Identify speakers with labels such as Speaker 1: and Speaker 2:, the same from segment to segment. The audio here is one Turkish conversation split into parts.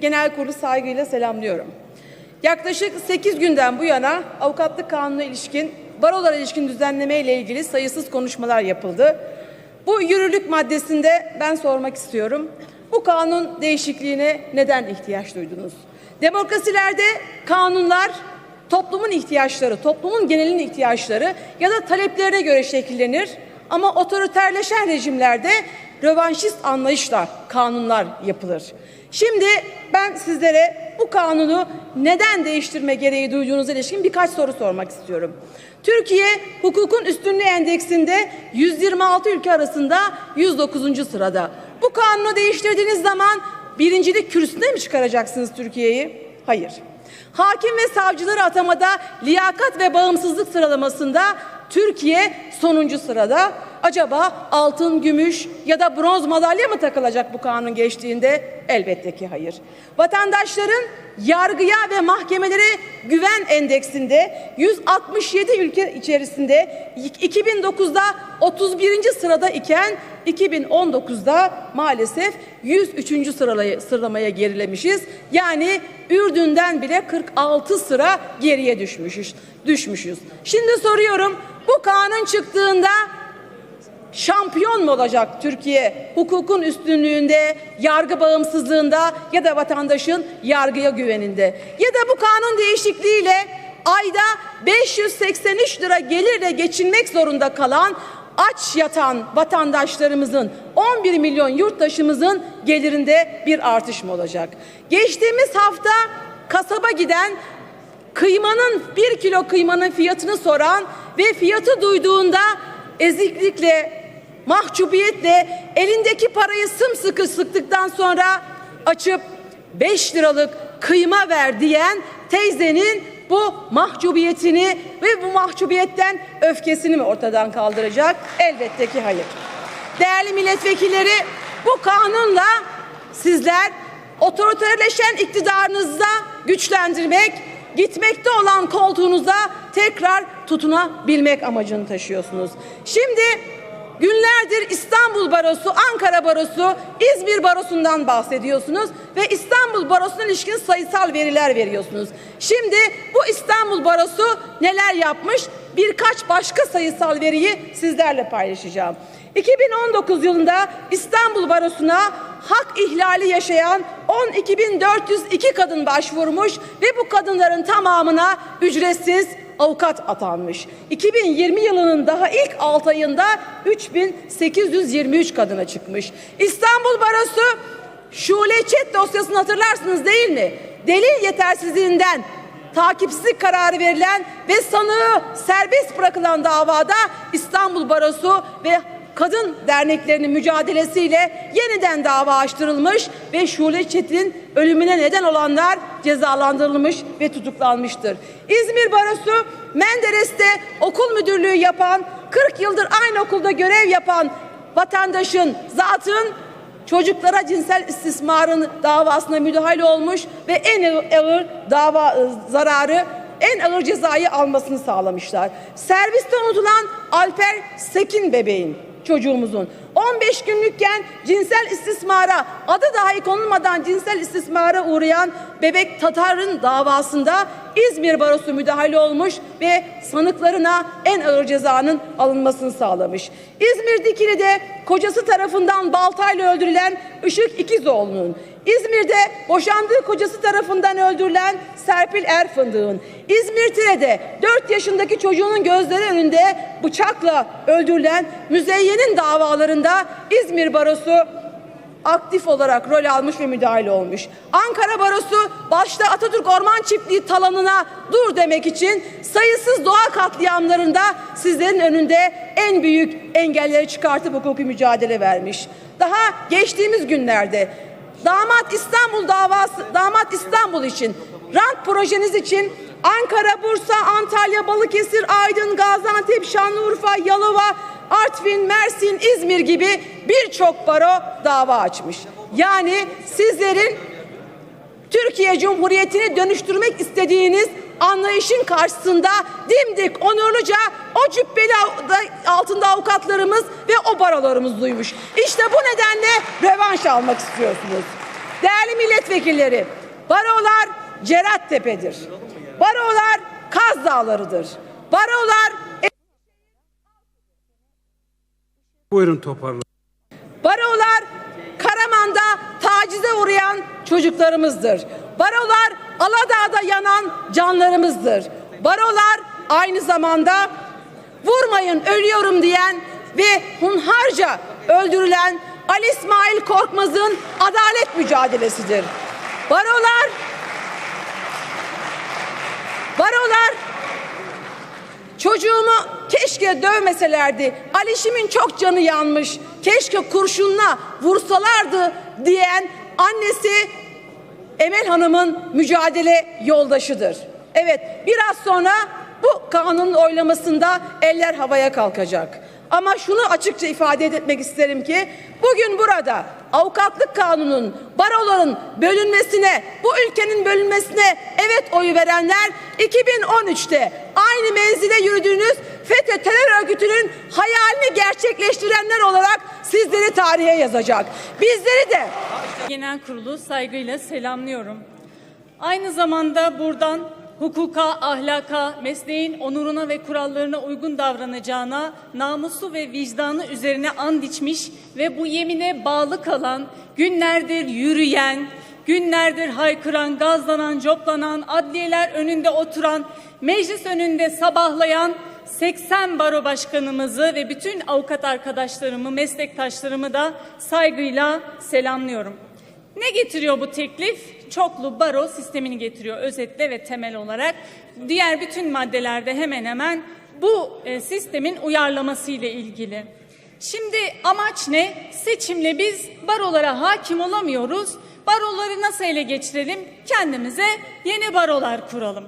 Speaker 1: Genel kurulu saygıyla selamlıyorum. Yaklaşık 8 günden bu yana avukatlık kanununa ilişkin, barolara ilişkin düzenleme ile ilgili sayısız konuşmalar yapıldı. Bu yürürlük maddesinde ben sormak istiyorum. Bu kanun değişikliğine neden ihtiyaç duydunuz? Demokrasilerde kanunlar toplumun ihtiyaçları, toplumun genelinin ihtiyaçları ya da taleplerine göre şekillenir. Ama otoriterleşen rejimlerde rövanşist anlayışla kanunlar yapılır. Şimdi ben sizlere bu kanunu neden değiştirme gereği duyduğunuza ilişkin birkaç soru sormak istiyorum. Türkiye hukukun üstünlüğü endeksinde 126 ülke arasında 109. sırada. Bu kanunu değiştirdiğiniz zaman birincilik kürsüsüne mi çıkaracaksınız Türkiye'yi? Hayır. Hakim ve savcıları atamada liyakat ve bağımsızlık sıralamasında Türkiye sonuncu sırada. Acaba altın, gümüş ya da bronz madalya mı takılacak bu kanun geçtiğinde? Elbette ki hayır. Vatandaşların yargıya ve mahkemelere güven endeksinde 167 ülke içerisinde 2009'da 31. sırada iken 2019'da maalesef 103. sıralaya, sıralamaya gerilemişiz. Yani Ürdün'den bile 46 sıra geriye düşmüşüz. düşmüşüz. Şimdi soruyorum bu kanun çıktığında şampiyon mu olacak Türkiye hukukun üstünlüğünde, yargı bağımsızlığında ya da vatandaşın yargıya güveninde? Ya da bu kanun değişikliğiyle ayda 583 lira gelirle geçinmek zorunda kalan aç yatan vatandaşlarımızın 11 milyon yurttaşımızın gelirinde bir artış mı olacak? Geçtiğimiz hafta kasaba giden kıymanın bir kilo kıymanın fiyatını soran ve fiyatı duyduğunda eziklikle, mahcubiyetle elindeki parayı sımsıkı sıktıktan sonra açıp 5 liralık kıyma ver diyen teyzenin bu mahcubiyetini ve bu mahcubiyetten öfkesini mi ortadan kaldıracak? Elbette ki hayır. Değerli milletvekilleri bu kanunla sizler otoriterleşen iktidarınızda güçlendirmek, gitmekte olan koltuğunuza tekrar tutunabilmek amacını taşıyorsunuz. Şimdi günlerdir İstanbul Barosu, Ankara Barosu, İzmir Barosu'ndan bahsediyorsunuz ve İstanbul Barosu'na ilişkin sayısal veriler veriyorsunuz. Şimdi bu İstanbul Barosu neler yapmış? Birkaç başka sayısal veriyi sizlerle paylaşacağım. 2019 yılında İstanbul Barosu'na hak ihlali yaşayan 12.402 kadın başvurmuş ve bu kadınların tamamına ücretsiz avukat atanmış. 2020 yılının daha ilk 6 ayında 3823 kadına çıkmış. İstanbul Barosu Şule Çet dosyasını hatırlarsınız değil mi? Delil yetersizliğinden takipsizlik kararı verilen ve sanığı serbest bırakılan davada İstanbul Barosu ve kadın derneklerinin mücadelesiyle yeniden dava açtırılmış ve Şule Çetin ölümüne neden olanlar cezalandırılmış ve tutuklanmıştır. İzmir Barosu Menderes'te okul müdürlüğü yapan, 40 yıldır aynı okulda görev yapan vatandaşın, zatın çocuklara cinsel istismarın davasına müdahale olmuş ve en ağır dava zararı en ağır cezayı almasını sağlamışlar. Serviste unutulan Alper Sekin bebeğin çocuğumuzun. 15 günlükken cinsel istismara adı dahi konulmadan cinsel istismara uğrayan bebek Tatar'ın davasında İzmir Barosu müdahale olmuş ve sanıklarına en ağır cezanın alınmasını sağlamış. İzmir Dikili'de kocası tarafından baltayla öldürülen Işık İkizoğlu'nun İzmir'de boşandığı kocası tarafından öldürülen Serpil Erfındık'ın, İzmir Tire'de 4 yaşındaki çocuğunun gözleri önünde bıçakla öldürülen Müzeyyen'in davalarında İzmir Barosu aktif olarak rol almış ve müdahale olmuş. Ankara Barosu başta Atatürk Orman Çiftliği talanına dur demek için sayısız doğa katliamlarında sizlerin önünde en büyük engelleri çıkartıp hukuki mücadele vermiş. Daha geçtiğimiz günlerde Damat İstanbul davası, Damat İstanbul için, rant projeniz için Ankara, Bursa, Antalya, Balıkesir, Aydın, Gaziantep, Şanlıurfa, Yalova, Artvin, Mersin, İzmir gibi birçok baro dava açmış. Yani sizlerin Türkiye Cumhuriyeti'ni dönüştürmek istediğiniz anlayışın karşısında dimdik onurluca o cübbeli altında avukatlarımız ve o barolarımız duymuş. İşte bu nedenle revanş almak istiyorsunuz. Değerli milletvekilleri, barolar Cerattepe'dir. Barolar Kaz Dağları'dır. Barolar
Speaker 2: Buyurun toparla.
Speaker 1: Barolar Karaman'da tacize uğrayan çocuklarımızdır. Barolar Aladağ'da yanan canlarımızdır. Barolar aynı zamanda vurmayın ölüyorum diyen ve hunharca öldürülen Ali İsmail Korkmaz'ın adalet mücadelesidir. Barolar Barolar Çocuğumu keşke dövmeselerdi. Alişimin çok canı yanmış. Keşke kurşunla vursalardı diyen annesi Emel Hanım'ın mücadele yoldaşıdır. Evet biraz sonra bu kanunun oylamasında eller havaya kalkacak. Ama şunu açıkça ifade etmek isterim ki bugün burada avukatlık kanunun baroların bölünmesine bu ülkenin bölünmesine evet oyu verenler 2013'te aynı menzile yürüdüğünüz FETÖ terör örgütünün hayalini gerçekleştirenler olarak sizleri tarihe yazacak. Bizleri de
Speaker 3: Genel Kurulu saygıyla selamlıyorum. Aynı zamanda buradan hukuka, ahlaka, mesleğin onuruna ve kurallarına uygun davranacağına, namusu ve vicdanı üzerine and içmiş ve bu yemine bağlı kalan, günlerdir yürüyen, günlerdir haykıran, gazlanan, coplanan, adliyeler önünde oturan, meclis önünde sabahlayan 80 baro başkanımızı ve bütün avukat arkadaşlarımı, meslektaşlarımı da saygıyla selamlıyorum. Ne getiriyor bu teklif? Çoklu baro sistemini getiriyor özetle ve temel olarak. Diğer bütün maddelerde hemen hemen bu e, sistemin uyarlaması ile ilgili. Şimdi amaç ne? Seçimle biz barolara hakim olamıyoruz. Baroları nasıl ele geçirelim? Kendimize yeni barolar kuralım.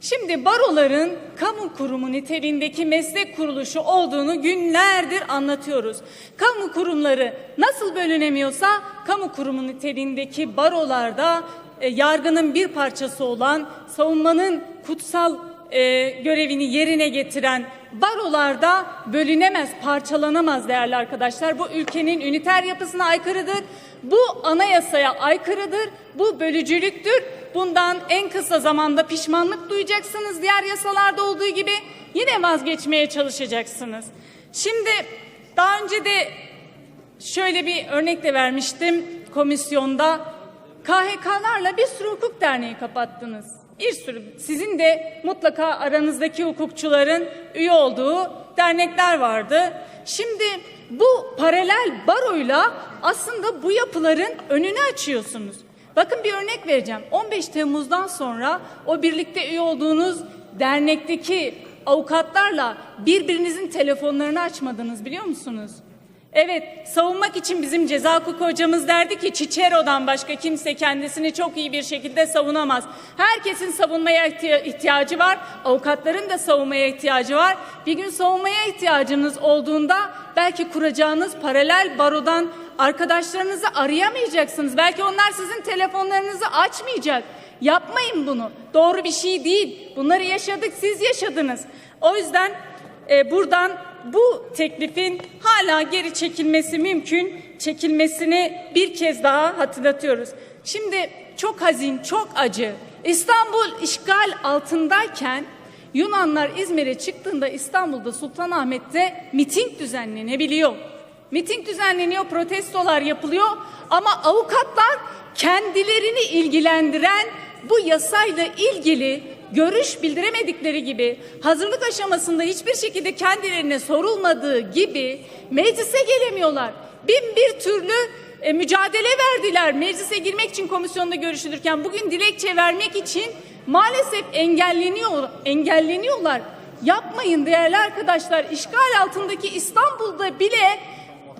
Speaker 3: Şimdi baroların kamu kurumu niteliğindeki meslek kuruluşu olduğunu günlerdir anlatıyoruz. Kamu kurumları nasıl bölünemiyorsa kamu kurumu niteliğindeki barolarda e, yargının bir parçası olan savunmanın kutsal e, görevini yerine getiren barolarda bölünemez, parçalanamaz değerli arkadaşlar. Bu ülkenin üniter yapısına aykırıdır. Bu anayasaya aykırıdır. Bu bölücülüktür. Bundan en kısa zamanda pişmanlık duyacaksınız diğer yasalarda olduğu gibi. Yine vazgeçmeye çalışacaksınız. Şimdi daha önce de şöyle bir örnek de vermiştim komisyonda. KHK'larla bir sürü hukuk derneği kapattınız. Bir sürü sizin de mutlaka aranızdaki hukukçuların üye olduğu dernekler vardı. Şimdi bu paralel baroyla aslında bu yapıların önünü açıyorsunuz. Bakın bir örnek vereceğim. 15 Temmuz'dan sonra o birlikte üye olduğunuz dernekteki avukatlarla birbirinizin telefonlarını açmadınız biliyor musunuz? Evet, savunmak için bizim ceza hukuku hocamız derdi ki Çiçero'dan başka kimse kendisini çok iyi bir şekilde savunamaz. Herkesin savunmaya ihtiya- ihtiyacı var, avukatların da savunmaya ihtiyacı var. Bir gün savunmaya ihtiyacınız olduğunda belki kuracağınız paralel barodan arkadaşlarınızı arayamayacaksınız. Belki onlar sizin telefonlarınızı açmayacak. Yapmayın bunu. Doğru bir şey değil. Bunları yaşadık, siz yaşadınız. O yüzden e, buradan bu teklifin hala geri çekilmesi mümkün. Çekilmesini bir kez daha hatırlatıyoruz. Şimdi çok hazin, çok acı. İstanbul işgal altındayken Yunanlar İzmir'e çıktığında İstanbul'da Sultanahmet'te miting düzenlenebiliyor. Miting düzenleniyor, protestolar yapılıyor ama avukatlar kendilerini ilgilendiren bu yasayla ilgili görüş bildiremedikleri gibi hazırlık aşamasında hiçbir şekilde kendilerine sorulmadığı gibi meclise gelemiyorlar. Bin bir türlü e, mücadele verdiler meclise girmek için komisyonda görüşülürken bugün dilekçe vermek için maalesef engelleniyor engelleniyorlar. Yapmayın değerli arkadaşlar. İşgal altındaki İstanbul'da bile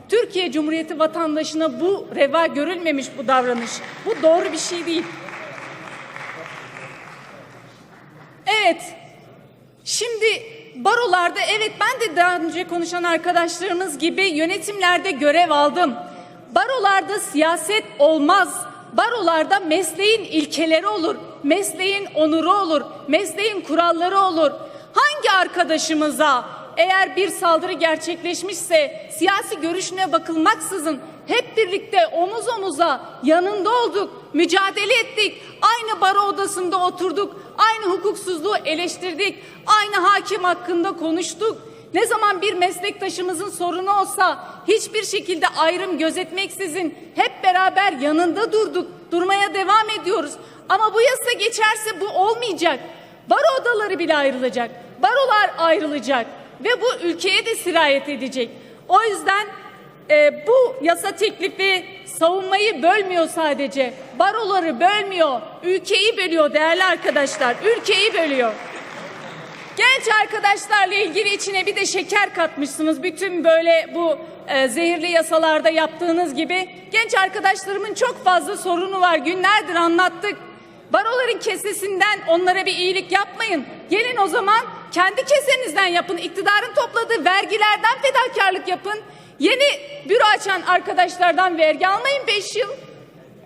Speaker 3: Türkiye Cumhuriyeti vatandaşına bu reva görülmemiş bu davranış. Bu doğru bir şey değil. Evet. Şimdi barolarda evet ben de daha önce konuşan arkadaşlarımız gibi yönetimlerde görev aldım. Barolarda siyaset olmaz. Barolarda mesleğin ilkeleri olur. Mesleğin onuru olur. Mesleğin kuralları olur. Hangi arkadaşımıza eğer bir saldırı gerçekleşmişse siyasi görüşüne bakılmaksızın Hep birlikte omuz omuza yanında olduk, mücadele ettik. Aynı baro odasında oturduk, aynı hukuksuzluğu eleştirdik, aynı hakim hakkında konuştuk. Ne zaman bir meslektaşımızın sorunu olsa hiçbir şekilde ayrım gözetmeksizin hep beraber yanında durduk, durmaya devam ediyoruz. Ama bu yasa geçerse bu olmayacak. Baro odaları bile ayrılacak. Barolar ayrılacak ve bu ülkeye de sirayet edecek. O yüzden e, bu yasa teklifi savunmayı bölmüyor sadece. Baroları bölmüyor, ülkeyi bölüyor değerli arkadaşlar. Ülkeyi bölüyor. Genç arkadaşlarla ilgili içine bir de şeker katmışsınız. Bütün böyle bu e, zehirli yasalarda yaptığınız gibi. Genç arkadaşlarımın çok fazla sorunu var. Günlerdir anlattık. Baroların kesesinden onlara bir iyilik yapmayın. Gelin o zaman kendi kesenizden yapın. İktidarın topladığı vergilerden fedakarlık yapın. Yeni büro açan arkadaşlardan vergi almayın 5 yıl.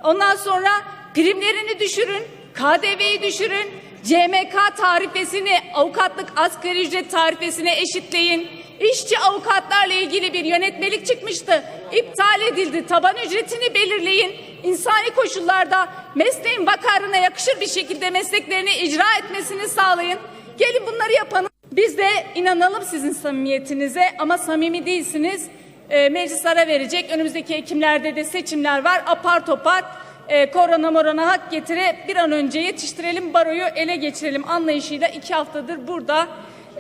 Speaker 3: Ondan sonra primlerini düşürün, KDV'yi düşürün, CMK tarifesini avukatlık asgari ücret tarifesine eşitleyin. İşçi avukatlarla ilgili bir yönetmelik çıkmıştı. İptal edildi. Taban ücretini belirleyin. İnsani koşullarda mesleğin vakarına yakışır bir şekilde mesleklerini icra etmesini sağlayın. Gelin bunları yapalım. Biz de inanalım sizin samimiyetinize ama samimi değilsiniz. E, meclis ara verecek. Önümüzdeki Ekimlerde de seçimler var. Apar topar e, korona morona hak getire bir an önce yetiştirelim baroyu ele geçirelim anlayışıyla iki haftadır burada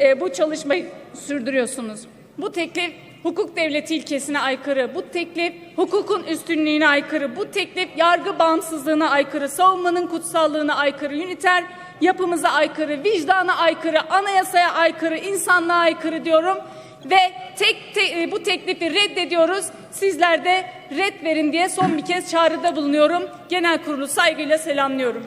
Speaker 3: e, bu çalışmayı sürdürüyorsunuz. Bu teklif hukuk devleti ilkesine aykırı, bu teklif hukukun üstünlüğüne aykırı, bu teklif yargı bağımsızlığına aykırı, savunmanın kutsallığına aykırı, üniter yapımıza aykırı, vicdana aykırı, anayasaya aykırı, insanlığa aykırı diyorum ve tek te- e, bu teklifi reddediyoruz. Sizler de red verin diye son bir kez çağrıda bulunuyorum. Genel kurulu saygıyla selamlıyorum.